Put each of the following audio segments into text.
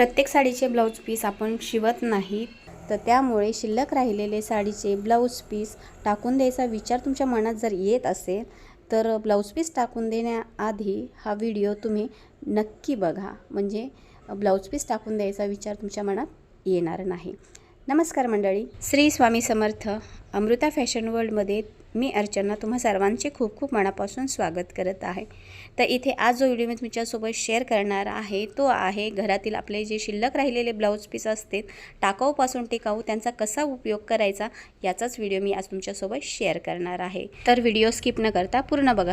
प्रत्येक साडीचे blouse piece आपण शिवत नाही. तर त्यामुळे शिल्लक राहिलेले साडीचे ब्लाऊज पीस टाकून द्यायचा विचार तुमच्या मनात जर येत असेल तर ब्लाऊज पीस टाकून देण्याआधी हा व्हिडिओ तुम्ही नक्की बघा. म्हणजे ब्लाऊज पीस टाकून द्यायचा विचार तुमच्या मनात येणार नाही. नमस्कार मंडळी. श्री स्वामी समर्थ अमृता फॅशन वर्ल्डमध्ये मी अर्चना तुम्हा सर्वांचे खूप खूप मनापासून स्वागत करत आहे. तर इथे आज जो व्हिडिओ मी तुमच्यासोबत शेअर करणार आहे तो आहे घरातील आपले जे शिल्लक राहिलेले ब्लाऊज पीस असते टाकाऊपासून टिकाऊ त्यांचा कसा उपयोग करायचा याचाच व्हिडिओ मी आज तुमच्यासोबत शेअर करणार आहे. तर व्हिडिओ स्किप न करता पूर्ण बघा.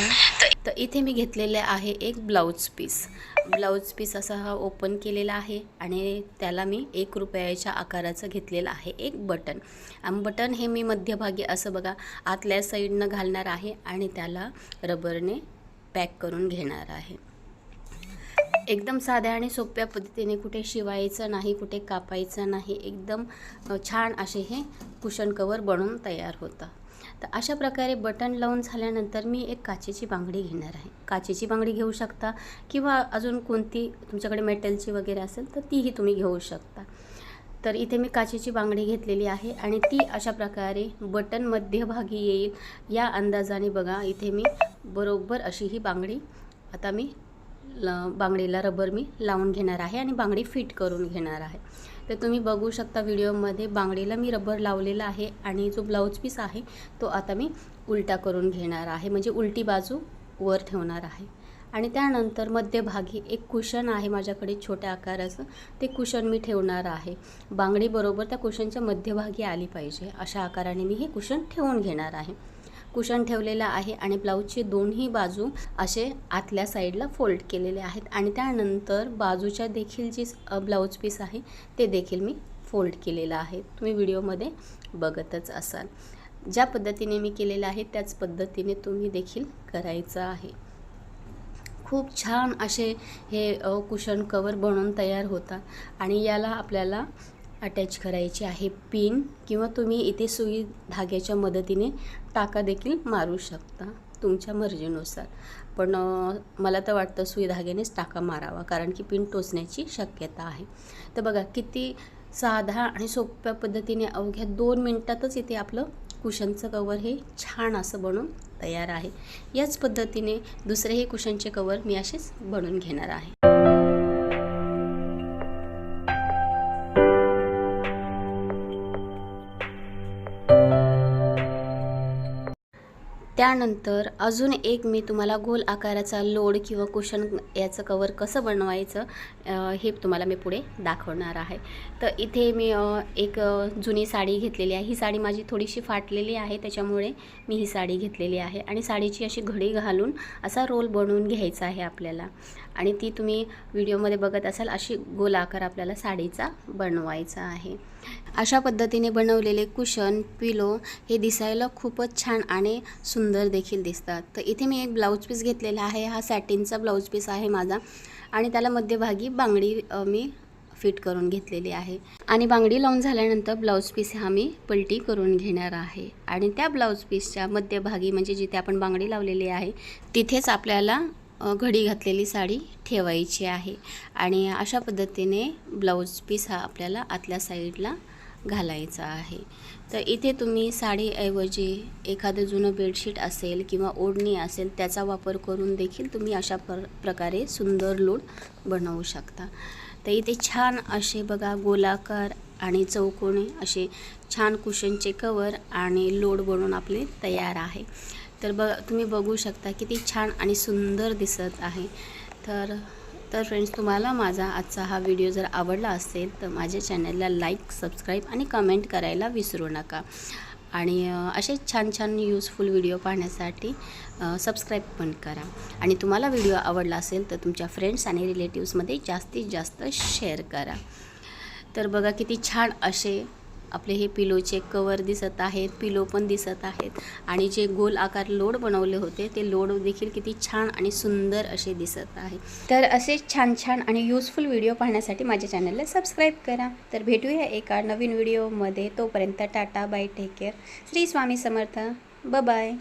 तर इथे मी घेतलेले आहे एक ब्लाऊज पीस ब्लाऊज पीस असा हा ओपन केलेला आहे आणि त्याला मी एक रुपयाच्या आकाराचं घेतलेलं आहे एक बटन. आणि बटन हे मी मध्यभागी असं बघा आतल्या साईडनं घालणार आहे आणि त्याला रबरने पॅक करून घेणार आहे. एकदम साध्या आणि सोप्या पद्धतीने कुठे शिवायचं नाही कुठे कापायचं नाही एकदम छान असे हे कुशन कवर बनवून तयार होतं. तर अशा प्रकारे बटन लावून झाल्यानंतर मी एक काचेची बांगडी घेणार आहे. काचेची बांगडी घेऊ शकता किंवा अजून कोणती तुमच्याकडे मेटलची वगैरे असेल तर तीही तुम्ही घेऊ शकता. तर इथे मी काचेची बांगडी घेतलेली आहे आणि ती अशा प्रकारे बटन मध्यभागी येईल. या अंदाजाने बघा इथे मी बरोबर अशी ही बांगडी आता मी ल बांगडीला रबर मी लावून घेणार आहे आणि बांगडी फिट करून घेणार आहे. तर तुम्ही बघू शकता व्हिडिओमध्ये बांगडीला मी रबर लावलेला आहे आणि जो ब्लाऊज पीस आहे तो आता मी उलटा करून घेणार आहे म्हणजे उलटी बाजू वर ठेवणार आहे. आणि त्यानंतर मध्यभागी एक कुशन आहे माझ्याकडे छोट्या आकाराचं ते कुशन मी ठेवणार आहे. बांगडीबरोबर त्या कुशनच्या मध्यभागी आली पाहिजे अशा आकाराने मी हे कुशन ठेवून घेणार आहे. कुशन ठेवलेलं आहे आणि ब्लाऊजचे दोन्ही बाजू असे आतल्या साईडला फोल्ड केलेले आहेत. आणि त्यानंतर बाजूच्या देखील जी ब्लाऊज पीस आहे ते देखील मी फोल्ड केलेलं आहे. तुम्ही व्हिडिओमध्ये बघतच असाल. ज्या पद्धतीने मी केलेलं आहे त्याच पद्धतीने तुम्ही देखील करायचं आहे. खूप छान असे हे कुशन कवर बनवून तयार होतात. आणि याला आपल्याला अटॅच करायची आहे पिन किंवा तुम्ही इथे सुई धाग्याच्या मदतीने टाका देखील मारू शकता तुमच्या मर्जीनुसार. पण मला तर वाटतं सुई धाग्यानेच टाका मारावा कारण की पिन टोचण्याची शक्यता आहे. तर बघा किती साधा आणि सोप्या पद्धतीने अवघ्या दोन मिनटातच इथे आपलं कुशनचं कवर हे छान असं बनून तयार आहे. याच पद्धतीने दुसरेही कुशनचे कवर मी असेच बनवून घेणार आहे. त्यानंतर अजून एक मी तुम्हाला गोल आकाराचा लोड किंवा कुशन याचं कवर कसं बनवायचं हे तुम्हाला मी पुढे दाखवणार आहे. तर इथे मी एक जुनी साडी घेतलेली आहे. ही साडी माझी थोडीशी फाटलेली आहे त्याच्यामुळे मी ही साडी घेतलेली आहे. आणि साडीची अशी घडी घालून असा रोल बनवून घ्यायचा आहे आपल्याला. आणि ती तुम्ही व्हिडिओमध्ये बघत असाल अशी गोल आकार आपल्याला साडीचा बनवायचा आहे. अशा पद्धतीने बनवलेले कुशन पिलो हे दिसायला खूपच छान आणि सुंदर देखील दिसतात. तर इथे मी एक ब्लाऊज पीस घेतलेला आहे. हा सॅटिनचा ब्लाऊज पीस आहे माझा आणि त्याला मध्यभागी बांगडी मी फिट करून घेतलेली आहे. आणि बांगडी लावून झाल्यानंतर ब्लाऊज पीस हा मी पलटी करून घेणार आहे. आणि त्या ब्लाऊज पीसच्या मध्यभागी म्हणजे जिथे आपण बांगडी लावलेली आहे तिथेच आपल्याला घडी घातलेली साडी ठेवायची आहे. आणि अशा पद्धतीने ब्लाऊज पीस हा आपल्याला आतल्या साईडला घालायचा आहे. तर इथे तुम्ही साडीऐवजी एखादं जुनं बेडशीट असेल किंवा ओढणी असेल त्याचा वापर करून देखील तुम्ही अशा प्र प्रकारे सुंदर लोड बनवू शकता. तर इथे छान असे बघा गोलाकार आणि चौकोनी असे छान कुशनचे कवर आणि लोड बनवून आपले तयार आहे. तर ब तुम्ही बघू शकता किती छान आणि सुंदर दिसत आहे. तर तर फ्रेंड्स तुम्हाला माझा आजचा हा व्हिडिओ जर आवडला असेल तर माझ्या चॅनलला लाईक सबस्क्राईब आणि कमेंट करायला विसरू नका. आणि असे असेच छान छान यूजफुल व्हिडिओ पाहण्यासाठी सबस्क्राईब पण करा. आणि तुम्हाला व्हिडिओ आवडला असेल तर तुमच्या फ्रेंड्स आणि रिलेटिव्समध्ये जास्तीत जास्त शेअर करा. तर बघा किती छान असे आपले हे पिलोचे कवर दिसत आहेत पिलो पण दिसत आहेत. आणि जे गोल आकार लोड बनवले होते ते लोड देखील किती छान आणि सुंदर असे दिसत आहे. तर असे छान छान आणि यूजफुल व्हिडिओ पाहण्यासाठी माझ्या चॅनलला सबस्क्राईब करा. तर भेटूया एका नवीन व्हिडिओमध्ये तोपर्यंत tata bye take care Shri Swami Samarth. ब बाय